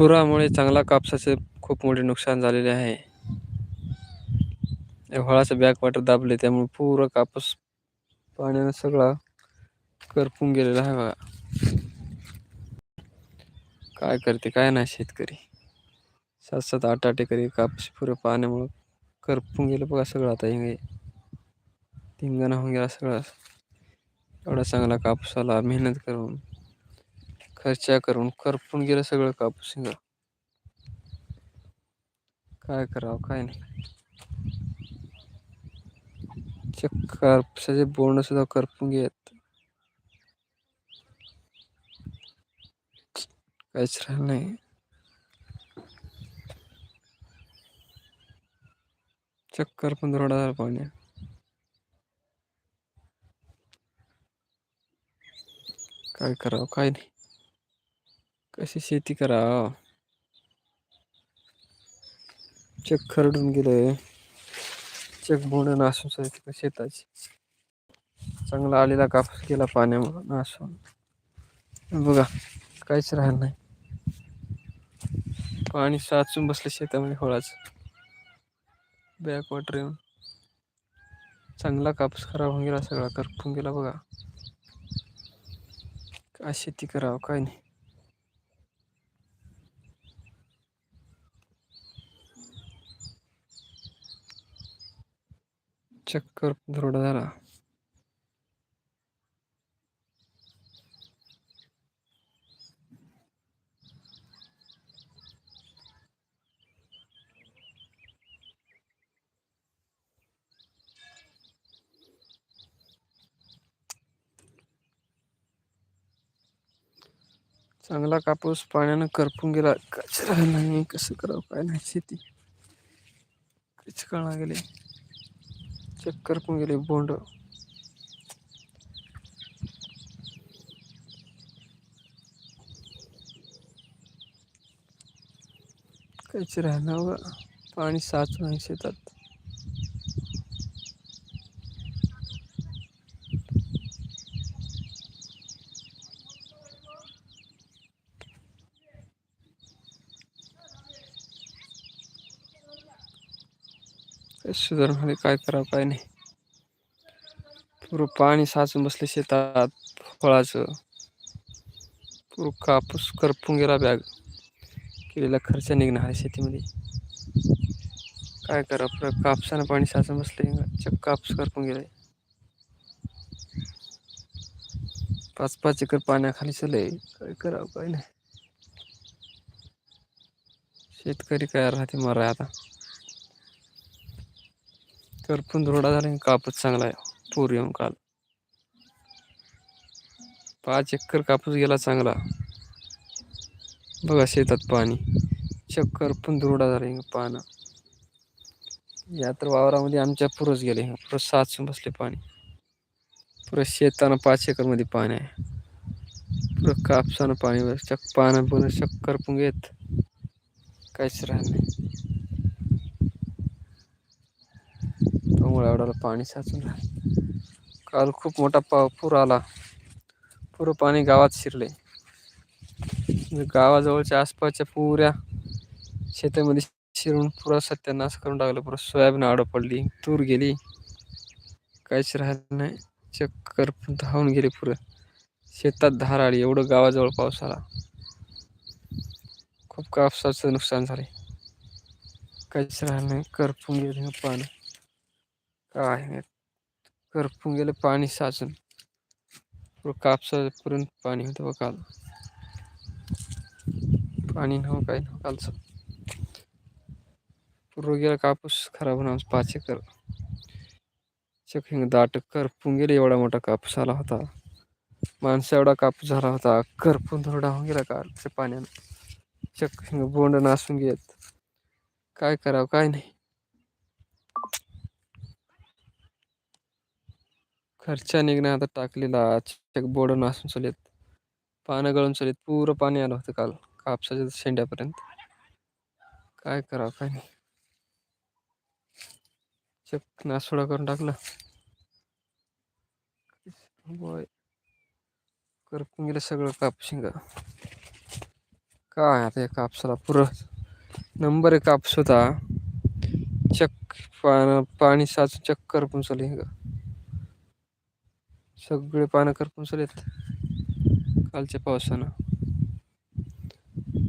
पुरामुळे चांगला कापसाचे खूप मोठे नुकसान झालेले आहे. व्हळाचं बॅक वॉटर दाबले त्यामुळे पूर कापूस पाण्यानं सगळा करपून गेलेला आहे बघा. काय करते काय नाही शेतकरी. सात सात आठ आठ एकरी कापूस पुरे पाण्यामुळं करपून गेलं बघा सगळं आता हे तिंगणा होऊन गेला सगळा. एवढा चांगला कापूस आला मेहनत करून. खर्चा करून करपून गेलं सगळं कापूस काय करावं काय नाही. चक्क कापसाचे बोंड सुद्धा करपून घेत काहीच राहिलं नाही. चेक करपून झाला पाहुण्या काय करावं काय नाही. कशी शेती करा चेक खरडून गेलंय. चेक बोंड नासून शेताची. चांगला आलेला कापूस गेला पाण्यामुळे नासून बघा काहीच राहिलं नाही. पाणी साचून बसले शेतामध्ये व्हळाचं. बॅक वॉटर येऊन. चांगला कापूस खराब होऊन गेला सगळा करपून गेला बघा. काय शेती करावं काय नाही. चक्कर करपून झाला. चांगला कापूस पाण्यानं करपून गेला. कचरा नाही कसं करावं काय नाही शेती. काहीच गेले चेक करपून गेले बोंड. काहीच राहणार पाणी साचून नाही शेतात. काय काय करावं काय नाही. पुरं पाणी साचून बसले शेतात फळाचं. पुरं कापूस करपून गेला बॅग केलेला खर्च निघणार आहे शेतीमध्ये. काय करा पुरं कापसानं पाणी साचून बसले चक्क कापूस करपून गेलाय. पाच पाच एकर पाण्याखाली चाललंय काय करावं काय नाही. शेतकरी काय राहते मराय आता. करपून धुरडा झाला कापूस चांगला आहे पूर येऊन काल. पाच एकर कापूस गेला चांगला. बघा शेतात पाणी चक्कर पण धुरडा झाला पानं या तर वावरामध्ये आमच्या पुरच गेले पुरं साचून बसले पाणी. पुरं शेतानं पाच एकरमध्ये पाणी आहे. पुरं कापसानं पाणी चक पानं पुन्हा चक्कर करपून गेलेत. काहीच राहणार नाही. मुळावडाला पाणी साचून राहिले काल खूप मोठा पा पूर आला. पुरं पाणी गावात शिरले म्हणजे गावाजवळच्या आसपासच्या पुऱ्या शेतामध्ये शिरून पुरा सत्यानाश करून टाकलं पुरं सोयाबीन आडं पडली तूर गेली. काहीच राहिलं नाही चक्कर धावून गेले पुरं. शेतात धार आली एवढं गावाजवळ पाऊस आला. खूप कापसाचं नुकसान झाले काहीच राहिलं नाही करपून गेले पाणी काय करपून गेलं पाणी साचून. पुरं कापसाचं पाणी होतं बघ काल. पाणी नव्हतं काय नव्ह कालचं. पूर गेला कापूस खराब होणार पाच एकर. चकिंग दाट करपून गेले एवढा मोठा कापूस आला होता. माणसा एवढा कापूस झाला होता करपून थोडा होऊन गेला कालच्या पाण्यानं. चक्क बोंड नासून घेत काय करावं काय नाही. खर्चा निघणं आता टाकलेला चेक बोर्ड नासून चलेत पानं गळून चलेत पुरं पाणी आलं होतं काल कापसाच्या शेंड्यापर्यंत. काय करावं काय नाही. चक्क नासोडा करून टाकला. होय. करपून गेलं सगळं कापशिंग. काय आता या कापसाला पुरं नंबर एक कापूस होता चक पाणी साच चक्कर पण चाले का सगळे पानं करपून चलेत कालच्या पावसानं.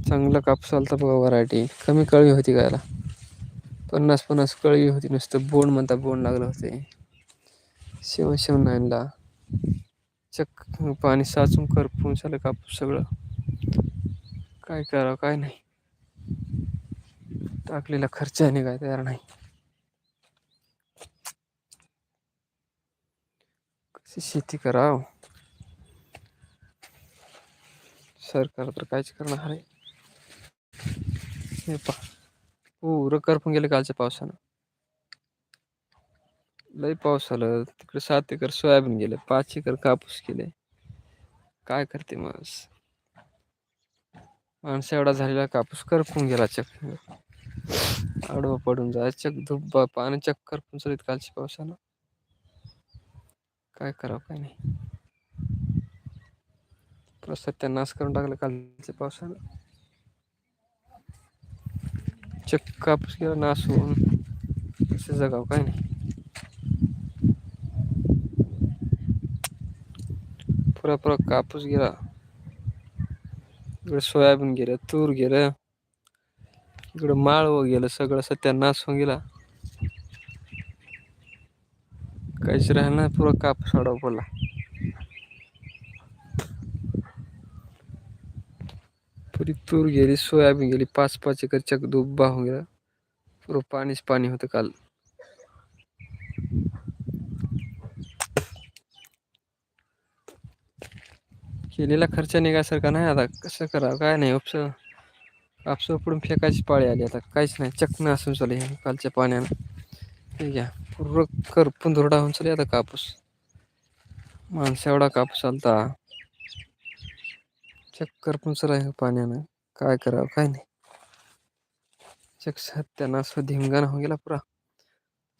चांगला कापूस आलता बघा व्हरायटी कमी कळवी होती गायला. पन्नास पन्नास कळवी होती नुसतं. बोंड म्हणता बोंड लागलं होते. शिवण शिवण नाईनला चक् पाणी साचून करपून झालं कापूस सगळं. काय करावं काय नाही. टाकलेला खर्च आहे काय तयार नाही. शेती कराव. सरकार तर काहीच करणार आहे हे पा पूर करपून गेले कालच्या पावसानं. लई पाऊस आलं. तिकडे सात एकर सोयाबीन गेले. पाच एकर कापूस केले काय करते माणूस? माणसा एवढा झालेला कापूस करपून गेला चक आडवा पडून जाय चक धुब्बा पाणी चक्कर पण चलीत कालच्या पावसानं. काय करावं काय नाही. सत्या नाश करून टाकलं कालच्या पावसानं. चक्क कापूस गेला होऊन असं जगाव काय नाही. पुरा पुरा कापूस गेला. इकडे सोयाबीन गेलं तूर गेलं. इकडं माळव गेलं सगळं सत्यानाश होऊन गेला. काहीच राहिलं नाही पुरा काप आडवा पडला पुरी तूर गेली सोयाबीन गेली पाच पाच एकर चक दुब्बा होऊन गेला. पुरं पाणीच पाणी होतं काल. केलेला खर्च निघासारखा नाही आता. कसं करावं? काय नाही उपस कापस पडून फेकायची पाळी आली आता. काहीच नाही. चकना असून चालू हे कालच्या पाण्यानं. ठीक आहे. पूर्व करपून धुरडा होऊन चालू आता कापूस. माणसा एवढा कापूस आलता चक्कर पण चला आहे पाण्यानं. काय करावं काय नाही. चक सत्याना असं धिंगाणा हो गेला पुरा.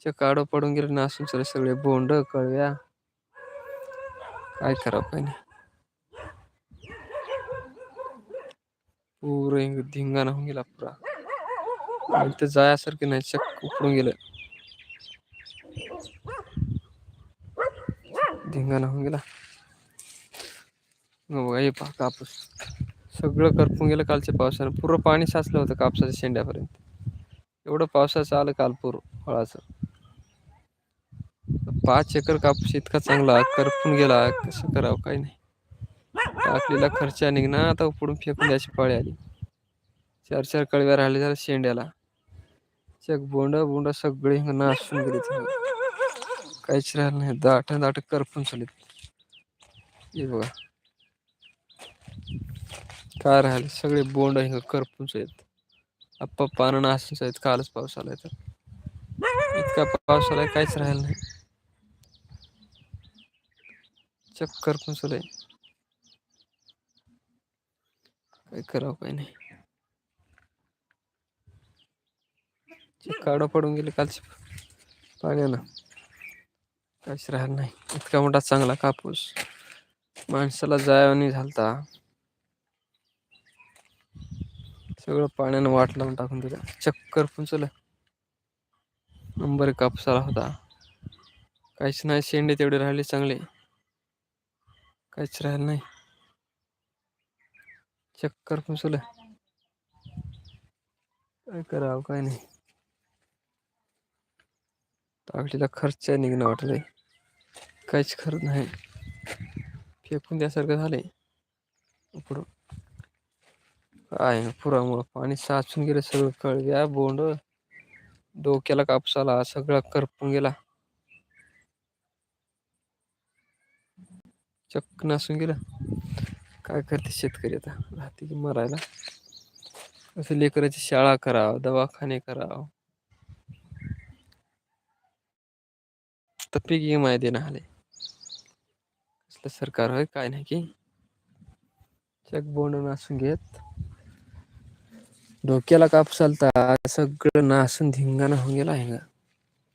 चक आडं पडून गेलं नासून चले सगळे बोंड कळव्या. काय करावं काय नाही. पुरे धिंगाणा होऊन गेला पुरा. इथं जायासारखे नाही चक उकडून गेलं. धिंगाणा होऊन गेला. बघा हे पहा कापूस. सगळं करपून गेलं कालच्या पावसानं. पूर्ण पाणी साचलं होतं कापसाच्या शेंड्यापर्यंत. एवढं पावसाचं आलं काल पूर फळाचं. पाच एकर कापूस इतका चांगला करपून गेला कसं करावं काही नाही. टाकलेला खर्च निघणार आता पुढून फेकून द्यायची पाळी आली. चार चार कळव्या राहिले झाल्या शेंड्याला. चक बोंड बोंड सगळे नासून गेले काहीच राहिलं नाही. दाट दाट करपून चालेत हे बघा. काय राहिले? सगळे बोंड हिंग करपूनच आहेत आप्पा पानं नासूच आहेत कालच पाऊस आलाय तर. इतका पाऊस आलाय काहीच राहिलं नाही. चक्कर पण सुलय काय करावं काही नाही. काढं पडून गेले कालचे. पाण्यानं. काहीच राहणार नाही. इतका मोठा चांगला कापूस. माणसाला जायवानी झालता. सगळं पाण्यानं वाट लावून टाकून दिलं. चक्कर पण चल नंबर कापसाला होता. काहीच नाही शेंडे तेवढे राहिले चांगले. काहीच राहिलं नाही. चक्कर पुंचलं काय करावं काय नाही. टाकलेला खर्च निघणं वाटलंय. काहीच खरं नाही. फेकून द्यासारखं झालंय. पुढं. काय पुरामुळं. पाणी साचून गेलं सगळं कळव्या बोंड डोक्याला कापसाला सगळा करपून गेला. चक्क नसून गेलं. काय करते शेतकरी आता? राहते की मरायला? असं लेकराची शाळा करावं दवाखाने करावं. तर पीक विमा देणं आले कसलं सरकार होय काय नाही की. चक बोंड नासून घेत. डोक्याला काप चालता सगळं नासून धिंगाणा होऊन गेला आहे का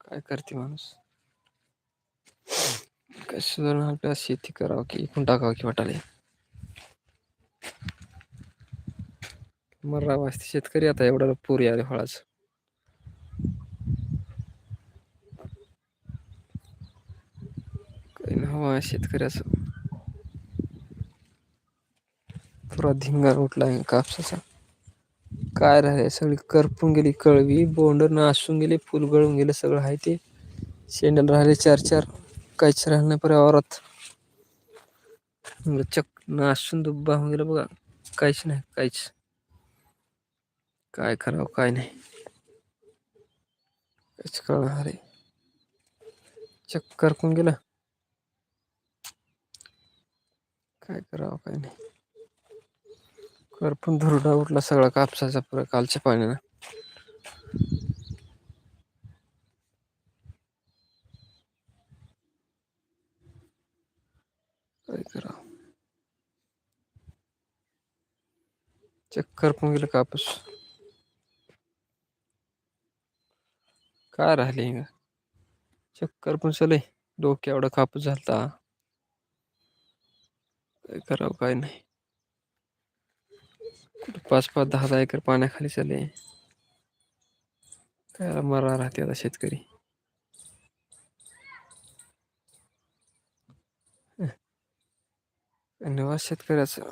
काय करते माणूस? कसं आपल्याला शेती करावं की इकून टाकावं की वाटाले मर्रा वाजते शेतकरी आता एवढा पूर आले फळाचं. काही हवा शेतकऱ्याच पुरा धिंगार उठला आहे कापसाचा. काय राहिले सगळी करपून गेली कळवी बोंड नासून गेले फुल गळून गेलं सगळं आहे ते. शेंडल राहिले चार चार. काहीच राहिलं नाही पर्यावरात चक नासून दुब्बा होऊन गेलं बघा. काहीच नाही काहीच. काय करावं काय नाही. काहीच कळणार आहे चक्कर कोण गेला. काय करावं, काय नाही. करपून धुरडा उठला सगळा कापसाचा पुरा कालच्या पाण्यानं काय करावं? चक्कर पण गेलं कापूस. काय राहिले चक्कर पण चले डोक्या एवढा कापूस झालता. काय करावं काय नाही. पाच पाच दहा दहा एकर पाण्याखाली चाले काय मरा राहते आता शेतकरी. धन्यवाद शेतकऱ्याचं.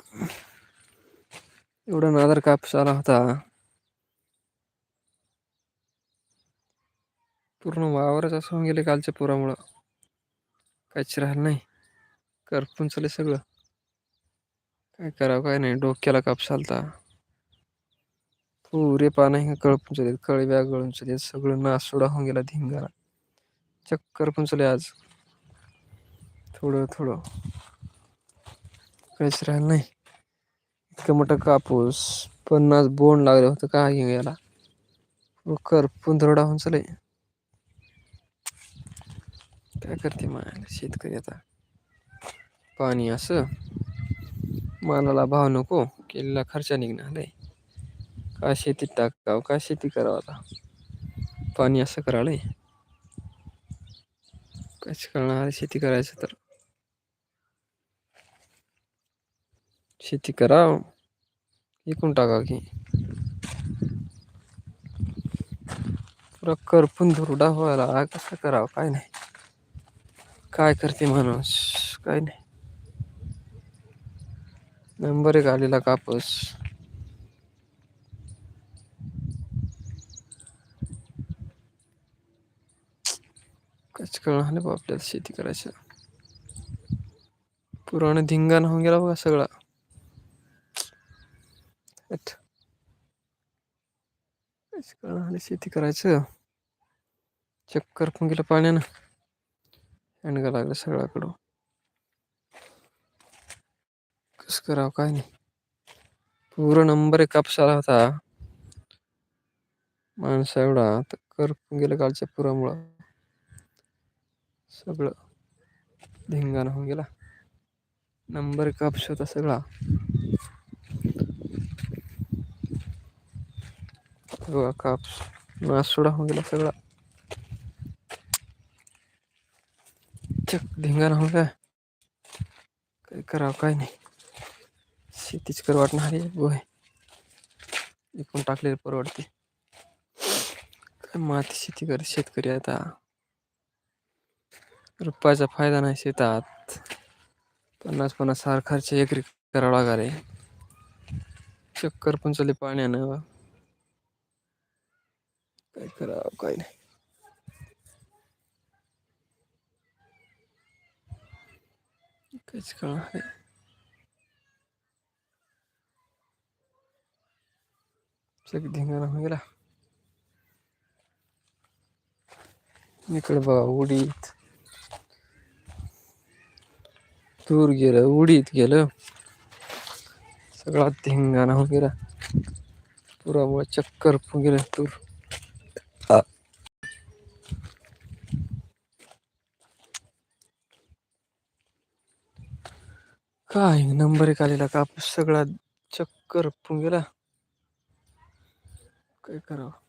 एवढा नादर कापूस आला होता. पूर्ण वावरच असं होऊन गेले कालच्या पुरामुळं. काहीच राहिलं नाही. करपून चाले सगळं. काय करावं काय नाही. डोक्याला कापसालता पुरे पुरे हिंग कळपून चले कळव्या गळून चले सगळं नासोडा होऊन गेला धिंगाणा. चक्कर पण चले आज. थोडं थोडं. काहीच राहिलं नाही. इतकं मोठं कापूस. पन्नास बोंड लागलं होतं का काय याला करपून धरडा होऊन चाले काय करते मायाला शेतकरी आता. पाणी असं. मानाला भाव नको केलेला खर्च निघणार आहे का शेतीत टाकावं का शेती करावं आता? पाणी असं करावं काहीच करणार शेती करायचं तर. शेती कराव विकून टाका की. पुरा करपून धुरडा व्हायला कसं करावं काय नाही. काय करते माणूस काय नाही. नंबर एक आलेला कापूस. कच कळणार नाही आपल्याला शेती करायचं. पुराण धिंगाण होऊन गेला बघा सगळा. कळणार शेती करायचं. चक्कर पण गेलं पाण्यानं. हँडगा लागलं सगळ्याकडं कस करावं काय नाही. पूर्ण नंबर एक कापसाला होता. माणसा एवढा तर कर गेलं कालच्या पुरामुळं. सगळं धिंगाणा होऊन गेला. नंबर कापस होता सगळा. बघा कापस नासोडा होऊन गेला सगळा. चक धिंगाणा हो काय काय करावं काय नाही. शेतीच कर वाटणार आहे गोय विकून टाकलेली परवडते. काय माती शेती कर शेतकरी आता. रुपयाचा फायदा नाही शेतात. पन्नास पन्नास हजार खर्च एकरी करावा लागाले चक्कर पण चालली पाण्यानं. काय करावं काय नाही. काहीच कळणार सगळी धिंगाणा होऊन गेला इकडे बघा उडीत तूर गेलं उडीत गेलं सगळा धिंगाणा होऊन गेला पुरामुळे चक्कर फुन गेलं तूर काय नंबर एक आलेला कापूस सगळा चक्कर फुन गेला करावं